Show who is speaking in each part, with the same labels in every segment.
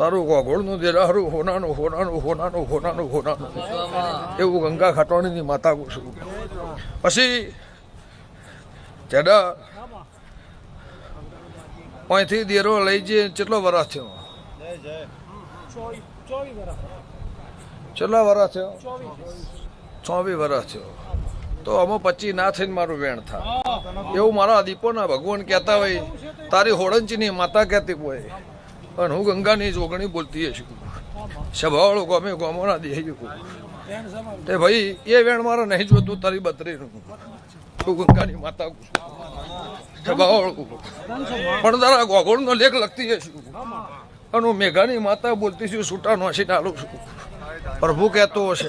Speaker 1: તારું ગોગોળનું દેરાહરું હોનાનું હોનાનું હોનાનું હોનાનું હોનાનું. એવું ગંગા ખાટવાણીની માતા છું. પછી ચડા અહીંથી દેરો લઈ જઈએ કેટલો વરસ થયો? કેટલા વરસ થયો? ચોવીસ વરસ થયો. તો અમે પચી ના થઈને મારું વેણ થાય. એવું મારા દીપોના ભગવાન કહેતા હોય, તારી હોળંચીની માતા કહેતી હોય. અને હું ગંગાની જોગણી બોલતી છું સભાવાળો ગમે ગમોના દે તે ભાઈ, એ વેણ મારે નહીં જોતું, તારી બત્રીનું. તું ગંગાની માતા છું પણ તારા ગોગોળનો લેખ લખતી છું અને હું મેઘાની માતા બોલતી છું છૂટા નોસી ડાલું છું. પ્રભુ કહેતો હશે,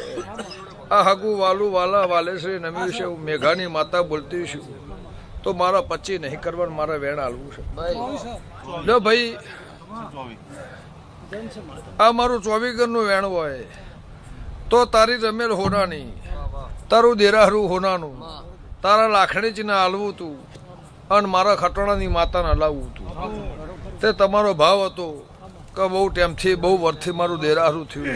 Speaker 1: આ હગુ વાલુ વાલા વાલે શ્રી નમ્યું છે, હું મેઘાની માતા બોલતી છું. તો મારા પચી નહીં કરવાનું, મારે વેણ હાલવું છે. લો ભાઈ આ મારું ચોવીગરનું વેણ હોય. તો તારી રમેલ હોનાની. તારું દેરાહરું હોનાનું. તારા લાખણી જ હાલવું તું. અને મારા ખટોણાની માતાને હલાવવું તું. તે તમારો ભાવ હતો કે બહુ ટાઈમથી બહુ વર્ષથી મારું દેરાહરું થયું.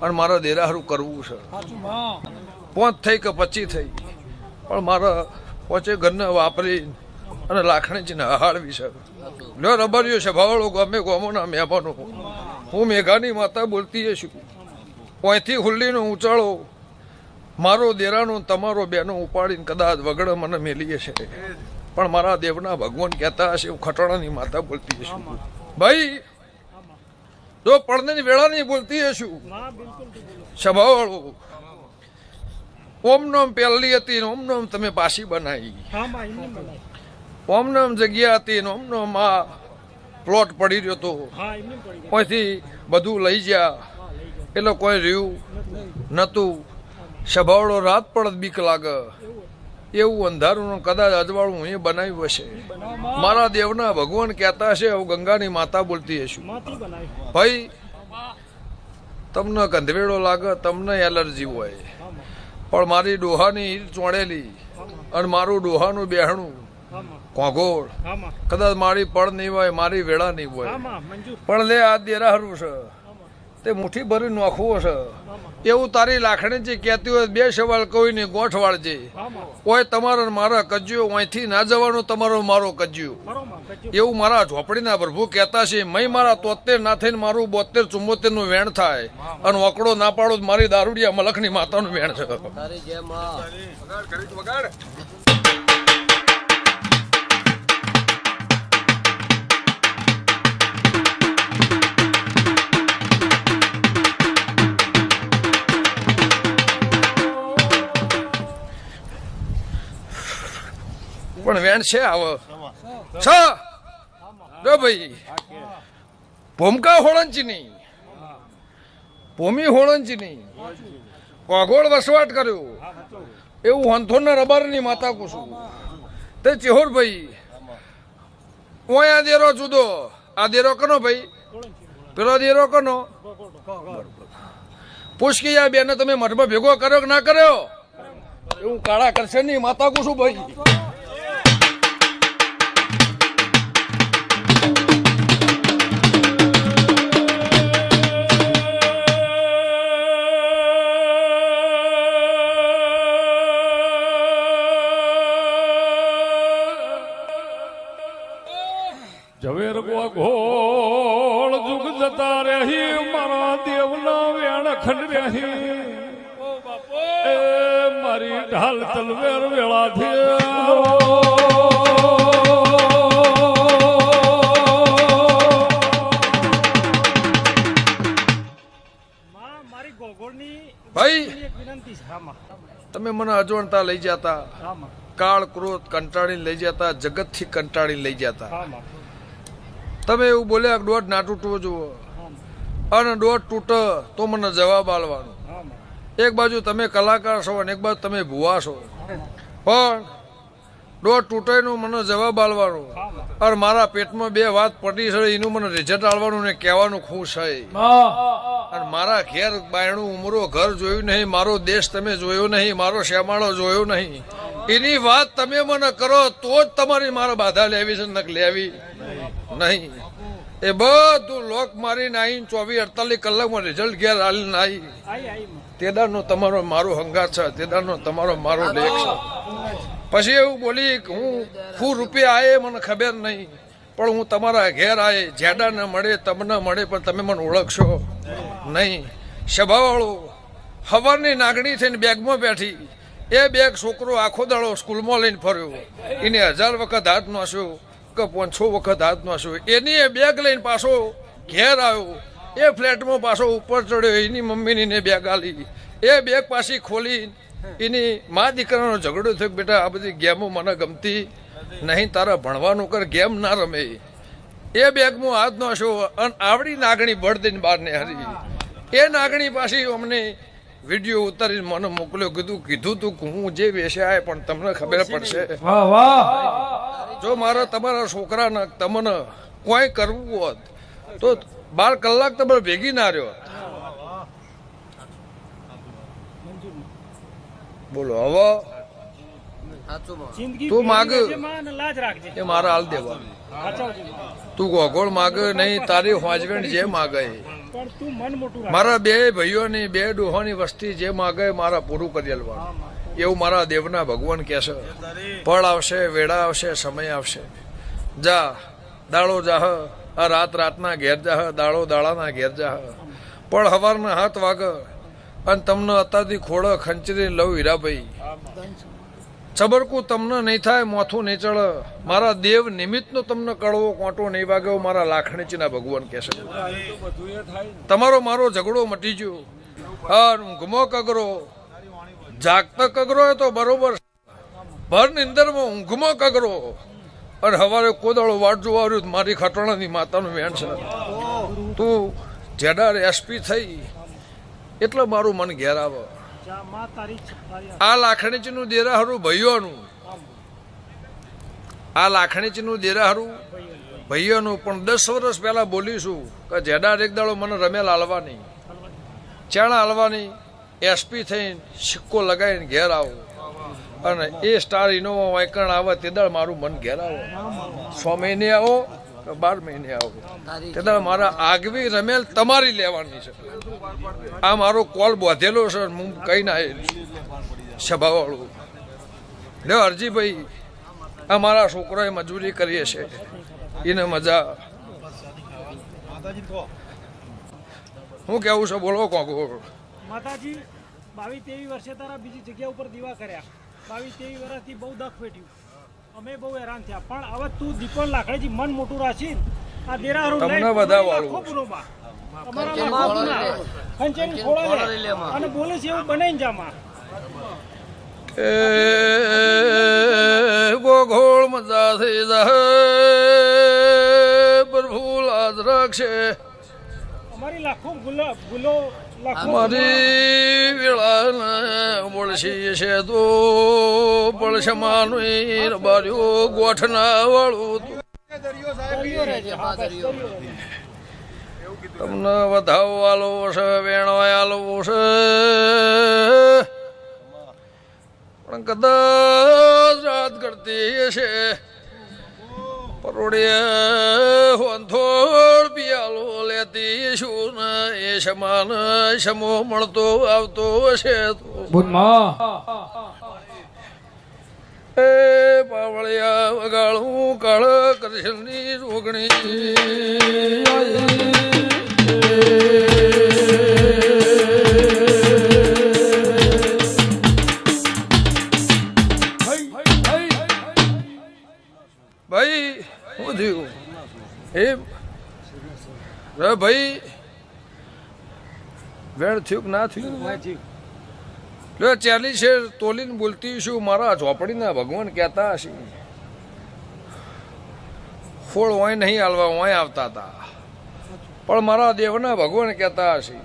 Speaker 1: અને મારે દેરાહરું કરવું છે. પોંચ થઈ કે પચી થઈ. પણ મારા પોચે ઘરને વાપરી અને લાખણી હાર છે. લ્યો રબરિયો છે, ભાવળો ગમે ગોમોના મહેમાનો હું. મેઘાની માતા બોલતી છું. પોંયથી હુલ્લીનો ઉચાળો, મારો દેરાનો તમારો બેનો ઉપાડીને કદાચ વગડે મને મેલીએ છે. પણ મારા દેવના ભગવાન કહેતા હશે હું ખટોણાની માતા બોલતી છું. ભાઈ, જો વેળા વેળાની બોલતી છું. સભાવાળો ઓમ નોમ પહેલી હતી ઓમ નોમ તમે પાછી બનાવી. ઓમ નોમ જગ્યા હતી ને ઓમ આ પ્લોટ પડી રહ્યો હતો પછી બધું લઈ ગયા. એટલે કોઈ રહ્યું નતું. સભાવડો રાત પડત બીક લાગે. એવું અંધારું કદાચ અજવાળું એ બનાવ્યું હશે. મારા દેવના ભગવાન કહેતા હશે હું ગંગાની માતા બોલતી હશું. ભાઈ તમને ગંધવેડો લાગે તમને એલર્જી હોય. પણ મારી ડોહાની ઈટ ચોંડેલી અને મારું ડોહાનું બેહણું કોગોળ. કદાચ મારી પળ નહીં હોય મારી વેળા નહીં હોય. પણ લે આ દેરાહરું છે. તે મુઠ્ઠી ભરી નોખવું છે એવું તારી લાખણી જે કહેતી હોય બે સવાલ કોઈ ગોઠ વાળજે કોઈ તમારો મારા કજ્યો અહીંથી ના જવાનું તમારો મારો કજ્યો. એવું મારા ઝોપડીના પ્રભુ કહેતા છે મય મારા તોતેર ના થઈને મારું બોતેર ચુમ્મોતેરનું વેણ થાય. અને ઓકડો ના પાડો તો મારી દારૂડિયા મલખની માતાનું વેણ છે. વેણ છે આવો. છ. જો ભાઈ. ભૂમકા હોળંચી નહીં ભૂમિ હોળંચી નહીં કોગોળ વસવાટ કર્યો. એવું હંથોના રબારની માતા કુશું તે ચેહોર ભાઈ. ઓય આ દેરો જુદો. આ દેરો કનો ભાઈ? પેલો દેરો કનો? પુષ્કિયા બેને તમે મઠમાં ભેગો કર્યો કે ના કર્યો? એવું કાળા કરશનની માતા કુશું ભાઈ.
Speaker 2: ઝવેર ગોળ જુગ જતા રહી મારા દેવના વેણ ખંડ રહી. એ મારી ઢાલ તલવેર વેળાથી.
Speaker 3: મારી
Speaker 1: ભાઈ
Speaker 3: એક વિનંતી છે. આમાં
Speaker 1: તમે મને અજવણતા લઈ જતા કાળ ક્રોધ કંટાળી લઈ જતા જગતથી કંટાળી લઈ જતા. તમે એવું બોલ્યા દોઢ ના તૂટવો જુઓ. અને દોઢ તૂટે તો મને જવાબ આલવાનો એક બાજુ તમે કલાકાર છો અને એક બાજુ તમે ભુવા છો. પણ દોઢ તૂટેનું મને જવાબ આલવાનો અને મારા પેટમાં બે વાત પડી છે, એનું મને રિઝલ્ટ આલવાનું ને કહેવાનું ખુશ છે અને મારા ઘેર બાયણું ઉમરો, ઘર જોયું નહીં, મારો દેશ તમે જોયો નહીં, મારો શ્યામાળો જોયો નહીં. એની વાત તમે મને કરો, તો જ તમારી મારે બાધા લેવી છે નક લેવી. નહીં. એ બધું લોક મારીને આવીને ચોવીસ અડતાલીસ કલાકમાં રિઝલ્ટ ઘેર હાલીને આવી. તેદારનો તમારો મારો હંગાત છે તેદારનો તમારો મારો ડેક છે. પછી એવું બોલી કે હું હું રૂપિયા આવે મને ખબર નહીં. પણ હું તમારા ઘેર આવે જેડા ન મળે, તમને મળે, પણ તમે મને ઓળખશો. નહીં. સભાવાળો, હવારની નાગણી થઈને બેગમાં બેઠી. એ બેગ છોકરો આખો દાડો સ્કૂલમાં લઈને ફર્યો. એને હજાર વખત હાથ નાસ્યો. કે પાંચસો વખત હાથ નાસ્યો એની એ બેગ લઈને પાછો ઘેર આવ્યો. એ ફ્લેટમાં પાછો ઉપર ચડ્યો. એની મમ્મીની ને બેગ આલી. એ બેગ પાછી ખોલી. એની મા દીકરાનો ઝઘડો થયો કે બેટા આ બધી ગેમો મને ગમતી નહીં તારા ભણવાનું કર ગેમ ના રમે. એ બેગમાં હાથ નાખ્યો અને આવડી નાગણી બળ દઈને બહાર ને હારી એ નાગણી પાછી અમને વીડિયો ઉતારીને મને મોકલ્યો. કીધું કીધું તું કે હું જે વેસે આય પણ તમને ખબર પડશે.
Speaker 2: વાહ વાહ.
Speaker 1: જો મારા તમારા છોકરાને તમને કોઈ કરવું હોત તો બાર કલાક તમે ભેગી ના રહ્યો. બોલો હવે તું માગ. એ મારા હાલ દેવા. તું ગોગોળ માગે નહીં તારી હોજવેણ જે માગે. મારા બે ભાઈઓની બે ડોહોની વસ્તી જે માગે મારા પૂરું કરી આલવાનું. એવું મારા દેવના ભગવાન કહેશે ફળ આવશે, વેળા આવશે, સમય આવશે. જા દાળો જાહ, આ રાત રાતના ઘેર જાહ દાળો દાળાના ઘેર જાહ. પણ હવારના હાથ વાગ, અને તમને અત્યારથી ખોડો ખંચરી લઉં હીરાભાઈ. ચબરકું તમને નહીં થાય, મોથું નહીં ચડ. મારા દેવ નિમિત્તનો તમને કડવો કોંટો નહીં વાગ્યો મારા લાખણીચીના ભગવાન કહેશે તમારો મારો ઝઘડો મટી ગયો. ઊંઘમાં કગરો. જાગતા કગરો તો બરોબર ભર નિંદરમાં ઊંઘમાં કગરો. અને હવારે કોદાળો વાટ જોવા આવ્યું મારી ખટોણાની માતાનું વેણ છે. તું જેડાર એસપી થઈ, એટલે મારું મન ઘેર આવે. આ લાખણીચીનું દેરાહરું ભાઈઓનું આ લાખણીચીનું દેરાહરું ભાઈઓનું પણ દસ વર્ષ પહેલા બોલીશું કે જેડાર એક દાડો મને રમેલ હાલવાની. ચેણ હાલવાની. એસપી થઈને સિક્કો લગાવીને ઘેર આવો. અને એ સ્ટાર ઇનોવા વાયકણ આવે તે દળ મારું મન ઘેર આવો. છ મહિને આવો કે બાર મહિને આવો. તે દળ મારા આગવી રમેલ તમારી લેવાની છે. આ મારો કોલ બોધેલો છે હું કઈ ના સભાવાળું. લ્યો અરજીભાઈ, આ મારા છોકરાએ મજૂરી કરીએ છે. એને મજા હું કેવું છે, બોલો કોકો.
Speaker 3: માતાજી બાવીસ તેવી વર્ષે તારા બીજી જગ્યા ઉપર દીવા કર્યા. બાવીસ તેવી વર્ષથી બહુ દખ વેઠ્યું. અમે બહુ હેરાન થયા. પણ હવે તું દીપણ લાકડીજી મન મોટું રાખી આ દેરારો
Speaker 1: તમને બધા વાળું.
Speaker 3: અને બોલે છે એવું બનાવીને
Speaker 1: જામાં. ગોઘોળ મજા થઈ જાય પ્રભુ લાજ રાખશે.
Speaker 3: અમારી લાખો ભૂલો ભૂલો લાખો
Speaker 1: મારી વેળાને બોલશી છે તો પડશે માનું બાર્યો ગોઠના વાળું
Speaker 3: તમને. હા, બસ દરિયો
Speaker 1: તમને વધાવવાલો છે છે પણ કદાચ રાત કરતી છે પરોડે લેતી છું ને એ સમાન સમો મળતો આવતો હશે તો. એ પાવળિયા વગાડું કાળ કરશનની રોગણી. થયું કે ના થયું? લે, ચાલી છે, તોલીને બોલતી શું મારા ઝોપડીના ભગવાન કહેતા હશે. ફોળ ઓય નહીં હાલવા ઓય આવતા હતા. પણ મારા દેવના ભગવાન કહેતા હશે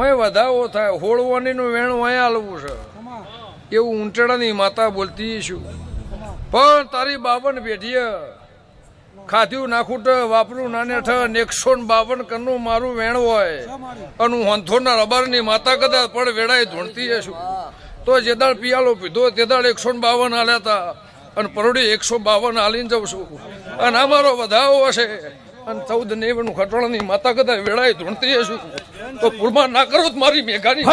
Speaker 1: ઓય વધાવો થાય. હોળવાનીનું વેણ ઓય હાલવું છે. એવું ઊંટડાની માતા બોલતી છું. પણ તારી બાવન પેઢીએ ખાધ્યું નાખું વાપરું નાને ઠ એકસો ને બાવન કનનું મારું વેણ હોય. અને હું હંથોના રબારની માતા કદાચ પણ વેળાએ ધૂણતી હશું. તો જે દાળ પિયાલો પીધો તે દાળ એકસો ને બાવન હાલ્યા હતા અને પરોડી એકસો બાવન હાલીને જાઉં છું. અને અમારો વધાવો હશે. અને ચૌદ નેવનું ખટોળાની માતા કદાચ વેળાએ ધૂણતી હશું. તો પૂરમાં ના કરો તો મારી મેઘાની